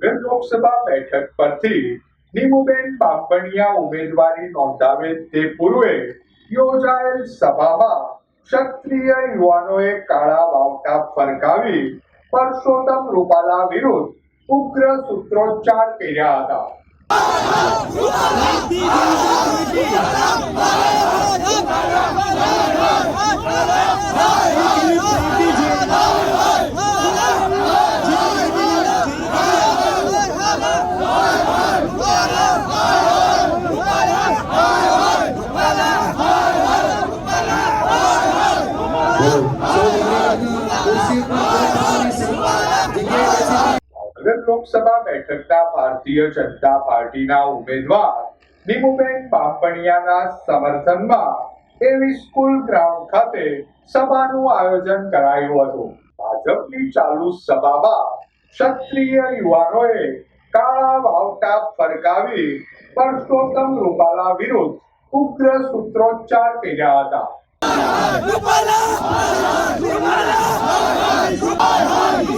ભાવનગર લોકસભા બેઠક પરથી નીમુબેન બાંભણિયા ઉમેદવારી નોંધાવે તે પૂર્વે યોજાયેલ સભામાં ક્ષત્રિય યુવાનોએ કાળા વાવટા ફરકાવી પરસોત્તમ રૂપાલા વિરુદ્ધ ઉગ્ર સૂત્રોચ્ચાર કર્યા હતા. લોકસભા બેઠકના ભારતીય જનતા પાર્ટીના ઉમેદવાર નીમુબેન બાંભણિયાના સમર્થનમાં એવી સ્કૂલ ગ્રાઉન્ડ ખાતે સભાનું આયોજન કરાયું હતું. ભાજપની ચાલુ સભામાં ક્ષત્રિય યુવાનોએ કાળા વાવટા ફરકાવી પરસોત્તમ રૂપાલા વિરુદ્ધ ઉગ્ર સૂત્રોચ્ચાર કર્યા હતા. Rupala! Rupala! Rupala! Rupala!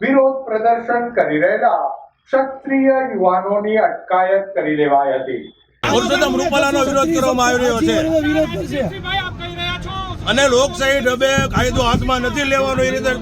વિરોધ પ્રદર્શન કરી રહેલા ક્ષત્રિય યુવાનોની અટકાયત કરી લેવાઈ હતી. પુરુષોત્તમ રૂપાલાનો વિરોધ કરવામાં આવી રહ્યો છે. અને લોકશાહી ઢબે કાયદો હાથમાં નથી લેવાનો એ રીતે